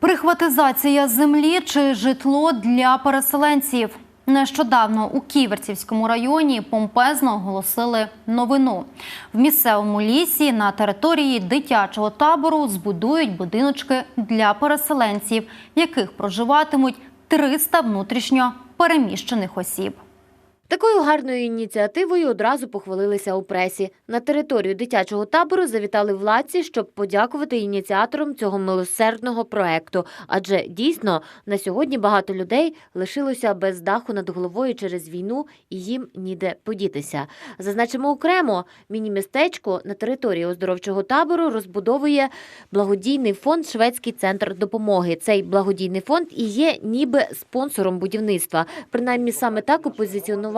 Прихватизація землі чи житло для переселенців. Нещодавно у Ківерцівському районі помпезно оголосили новину. В місцевому лісі на території дитячого табору збудують будиночки для переселенців, яких проживатимуть 300 внутрішньо переміщених осіб. Такою гарною ініціативою одразу похвалилися у пресі. На територію дитячого табору завітали владці, щоб подякувати ініціаторам цього милосердного проекту. Адже дійсно на сьогодні багато людей лишилося без даху над головою через війну і їм ніде подітися. Зазначимо окремо, міні-містечко на території оздоровчого табору розбудовує благодійний фонд Шведський центр допомоги. Цей благодійний фонд і є ніби спонсором будівництва. Принаймні саме так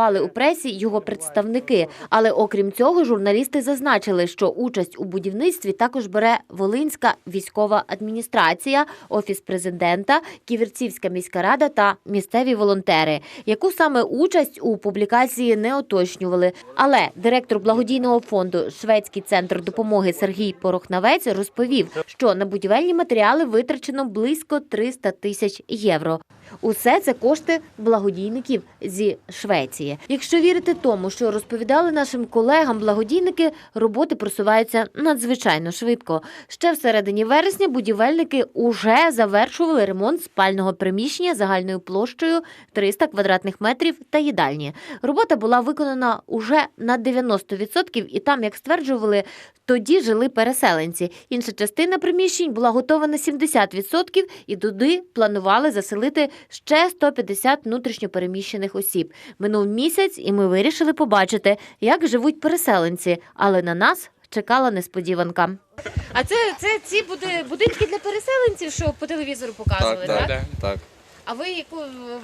опозиціонували у пресі його представники. Але окрім цього, журналісти зазначили, що участь у будівництві також бере Волинська військова адміністрація, офіс президента, Ківерцівська міська рада та місцеві волонтери. Яку саме участь у публікації не уточнювали. Але директор благодійного фонду Шведський центр допомоги Сергій Порохнавець розповів, що на будівельні матеріали витрачено близько 300 тисяч євро. Усе це кошти благодійників зі Швеції. Якщо вірити тому, що розповідали нашим колегам благодійники, роботи просуваються надзвичайно швидко. Ще в середині вересня будівельники уже завершували ремонт спального приміщення загальною площею 300 квадратних метрів та їдальні. Робота була виконана уже на 90% і там, як стверджували, тоді жили переселенці. Інша частина приміщень була готова на 70% і туди планували заселити ще 150 внутрішньопереміщених осіб. Минув місяць, і ми вирішили побачити, як живуть переселенці, але на нас чекала несподіванка. А це, це ці буде будинки для переселенців, що по телевізору показували, Так, так, так. А ви яку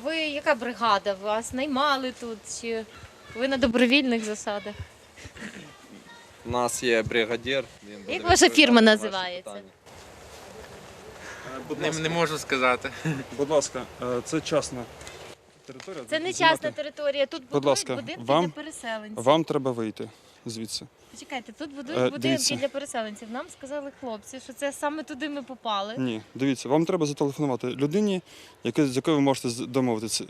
ви яка бригада? Вас наймали тут чи ви на добровільних засадах? У нас є бригадір. він Як ваша фірма називається? питання. Не, не можу сказати. будь ласка, е, це частна територія. Це не частна територія. Тут будуть будують ласка, будинки вам- для переселенців. Вам треба вийти звідси. Почекайте, тут будують Е, будинки дивіться. для переселенців. Нам сказали хлопці, що це саме туди ми попали. Ні, дивіться, вам треба зателефонувати людині, яка, з якою ви можете з- домовитися.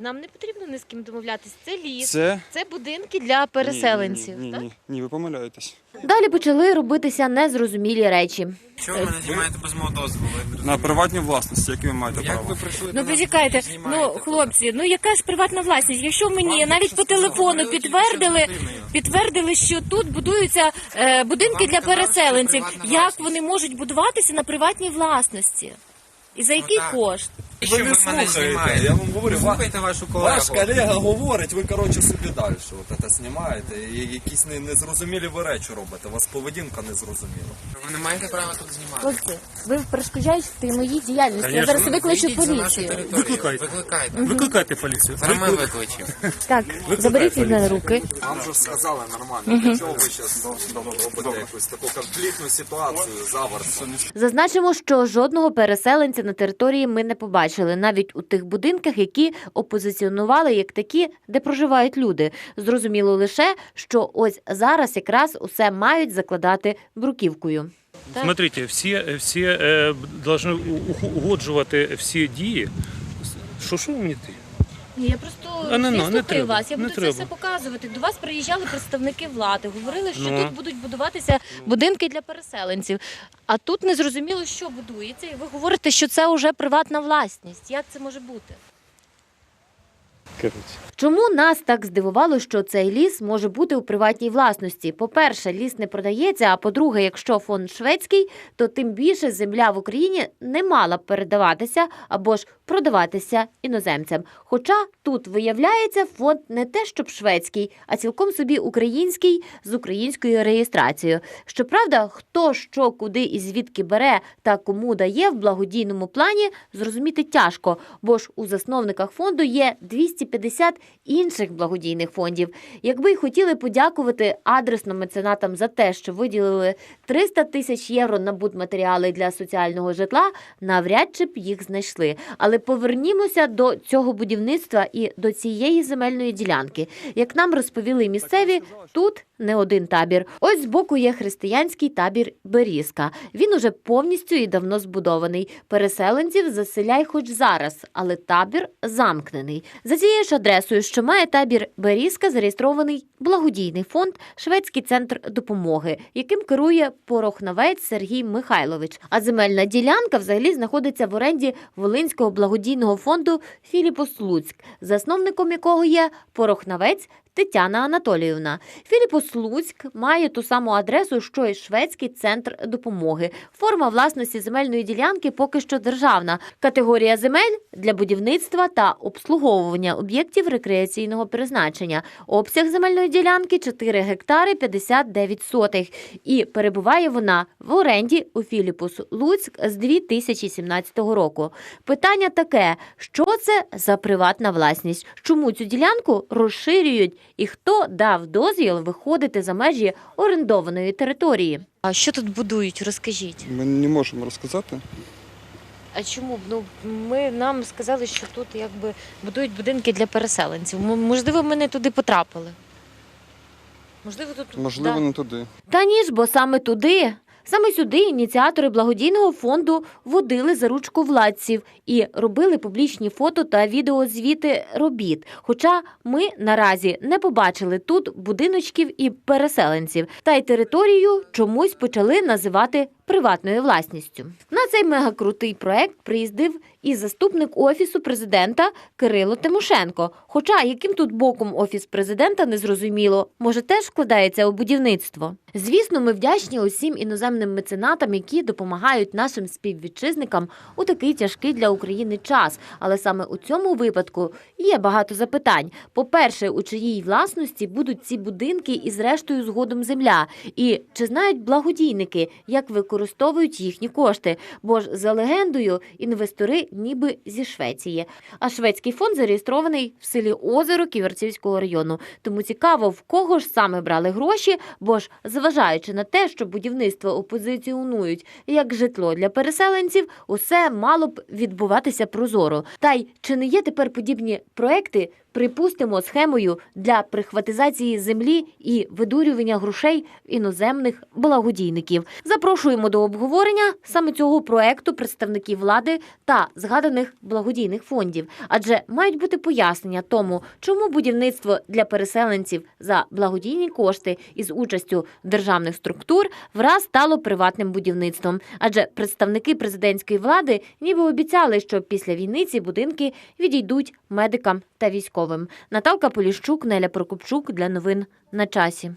Нам не потрібно ні з ким домовлятися. Це ліс, це, Це будинки для переселенців. Ні, ні, ні, так? ні, ні, ви помиляєтесь. Далі почали робитися незрозумілі речі. Чого ви мене знімаєте без мого дозволу? На приватній власності, які ви маєте Як право. ви прийшли Ну нас, ну хлопці, ну яка ж приватна власність? Якщо мені Вам навіть по телефону Говорили, підтвердили, що з дитиною. підтвердили, що тут будуються е, будинки Вам для сказали, що переселенців. приватна Як власність. вони можуть будуватися на приватній власності? І за який так. кошт? Що ви, не мене слухаєте, знімаєте? я вам говорю, ва- слухайте вашу колегу. Ваш колега говорить, ви коротше собі далі. От це знімаєте. І якісь не- незрозумілі ви речі робите. У вас поведінка незрозуміла. Ви не маєте права тут знімати. Хлопці, ви перешкоджаєте моїй діяльності. Я зараз викличу Вийдіть за нашу поліцію. територію. Викликайте. Викликайте. Викликайте поліцію. Зараз ми викличемо. Так, заберіть від мене руки. Вам же сказали нормально. Для чого ви зараз робите якусь таку конфліктну ситуацію, заверсу? Зазначимо, що жодного переселенця на території ми не побачили, навіть у тих будинках, які опозиціонували як такі, де проживають люди. Зрозуміло лише, що ось зараз якраз усе мають закладати бруківкою. Так. Смотрите, всі, всі е, должны угоджувати всі дії. Що що ти? Ні, я просто А, не, я ну, не слухаю треба, вас. Я не буду це треба. все показувати. До вас приїжджали представники влади, говорили, що Ну. тут будуть будуватися будинки для переселенців. А тут не зрозуміло, що будується, і ви говорите, що це вже приватна власність. Як це може бути? Чому нас так здивувало, що цей ліс може бути у приватній власності? По-перше, ліс не продається. А по-друге, якщо фонд шведський, то тим більше земля в Україні не мала б передаватися або ж продаватися іноземцям. Хоча тут виявляється фонд не те, щоб шведський, а цілком собі український з українською реєстрацією. Щоправда, хто що, куди і звідки бере та кому дає в благодійному плані, зрозуміти тяжко, бо ж у засновниках фонду є 200 250 інших благодійних фондів. Якби й хотіли подякувати адресно меценатам за те, що виділили 300 тисяч євро на будматеріали для соціального житла, навряд чи б їх знайшли. Але повернімося до цього будівництва і до цієї земельної ділянки. Як нам розповіли місцеві, тут не один табір. Ось збоку є християнський табір Берізка. Він уже повністю і давно збудований. Переселенців заселяй хоч зараз, але табір замкнений. За цією ж адресою, що має табір Берізка, зареєстрований благодійний фонд Шведський центр допомоги, яким керує порохновець Сергій Михайлович. А земельна ділянка взагалі знаходиться в оренді Волинського благодійного фонду Філіпус Луцьк, засновником якого є порохновець Тетяна Анатоліївна. Філіпус Луцьк має ту саму адресу, що й шведський центр допомоги. Форма власності земельної ділянки поки що державна. Категорія земель для будівництва та обслуговування об'єктів рекреаційного призначення. Обсяг земельної ділянки 4 гектари 59 сотих. І перебуває вона в оренді у Філіпус Луцьк з 2017 року. Питання таке: що це за приватна власність? Чому цю ділянку розширюють і хто дав дозвіл виходити за межі орендованої території? А що тут будують? Розкажіть. Ми не можемо розказати. А чому? Ну ми нам сказали, що тут якби будують будинки для переселенців. М- Можливо, ми не туди потрапили. Можливо, тут Можливо, да. не туди. Та ні ж, бо саме туди. Саме сюди ініціатори благодійного фонду водили за ручку владців і робили публічні фото та відеозвіти робіт. Хоча ми наразі не побачили тут будиночків і переселенців, та й територію чомусь почали називати приватною власністю. На цей мегакрутий проект приїздив і заступник офісу президента Кирило Тимошенко. Хоча яким тут боком офіс президента не зрозуміло, може теж вкладається у будівництво. Звісно, ми вдячні усім іноземним меценатам, які допомагають нашим співвітчизникам у такий тяжкий для України час. Але саме у цьому випадку є багато запитань. По-перше, у чиїй власності будуть ці будинки і зрештою згодом земля? І чи знають благодійники, як використовують їхні кошти? Бо ж за легендою інвестори ніби зі Швеції. А шведський фонд зареєстрований в селі Озеро Ківерцівського району. Тому цікаво, в кого ж саме брали гроші, бо ж зважаючи на те, що будівництво опозиціонують як житло для переселенців, усе мало б відбуватися прозоро. Та й чи не є тепер подібні проекти? Припустимо схемою для прихватизації землі і видурювання грошей іноземних благодійників. Запрошуємо до обговорення саме цього проекту представників влади та згаданих благодійних фондів, адже мають бути пояснення тому, чому будівництво для переселенців за благодійні кошти із участю державних структур враз стало приватним будівництвом. Адже представники президентської влади ніби обіцяли, що після війни ці будинки відійдуть медикам та військовим. Наталка Поліщук, Неля Прокопчук для новин на часі.